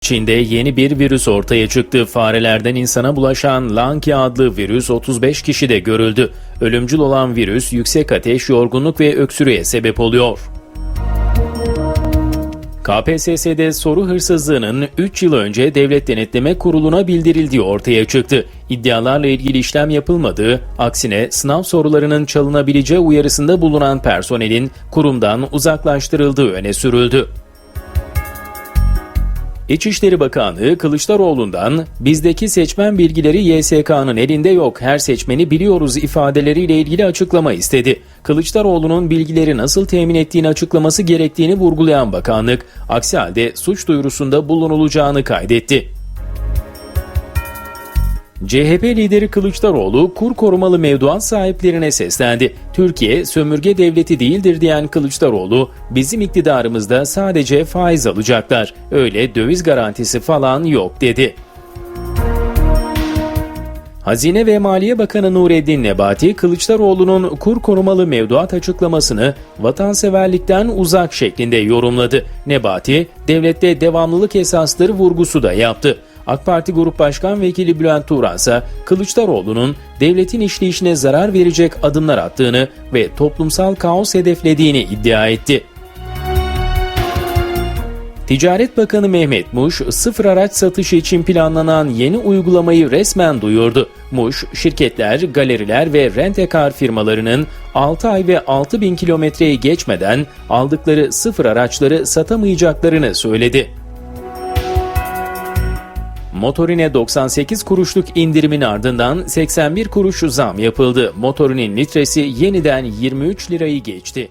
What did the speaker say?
Çin'de yeni bir virüs ortaya çıktı. Farelerden insana bulaşan Lanki adlı virüs 35 kişide görüldü. Ölümcül olan virüs yüksek ateş, yorgunluk ve öksürüğe sebep oluyor. KPSS'de soru hırsızlığının 3 yıl önce Devlet Denetleme Kurulu'na bildirildiği ortaya çıktı. İddialarla ilgili işlem yapılmadığı, aksine sınav sorularının çalınabileceği uyarısında bulunan personelin kurumdan uzaklaştırıldığı öne sürüldü. İçişleri Bakanlığı Kılıçdaroğlu'ndan bizdeki seçmen bilgileri YSK'nın elinde yok her seçmeni biliyoruz ifadeleriyle ilgili açıklama istedi. Kılıçdaroğlu'nun bilgileri nasıl temin ettiğini açıklaması gerektiğini vurgulayan bakanlık, aksi halde suç duyurusunda bulunulacağını kaydetti. CHP lideri Kılıçdaroğlu kur korumalı mevduat sahiplerine seslendi. Türkiye sömürge devleti değildir diyen Kılıçdaroğlu, bizim iktidarımızda sadece faiz alacaklar. Öyle döviz garantisi falan yok dedi. Hazine ve Maliye Bakanı Nureddin Nebati, Kılıçdaroğlu'nun kur korumalı mevduat açıklamasını vatanseverlikten uzak şeklinde yorumladı. Nebati, devlette devamlılık esasları vurgusu da yaptı. AK Parti Grup Başkan Vekili Bülent Turan ise Kılıçdaroğlu'nun devletin işleyişine zarar verecek adımlar attığını ve toplumsal kaos hedeflediğini iddia etti. Ticaret Bakanı Mehmet Muş, sıfır araç satışı için planlanan yeni uygulamayı resmen duyurdu. Muş, şirketler, galeriler ve rentekar firmalarının 6 ay ve 6 bin kilometreyi geçmeden aldıkları sıfır araçları satamayacaklarını söyledi. Motorine 98 kuruşluk indirimin ardından 81 kuruş zam yapıldı. Motorinin litresi yeniden 23 lirayı geçti.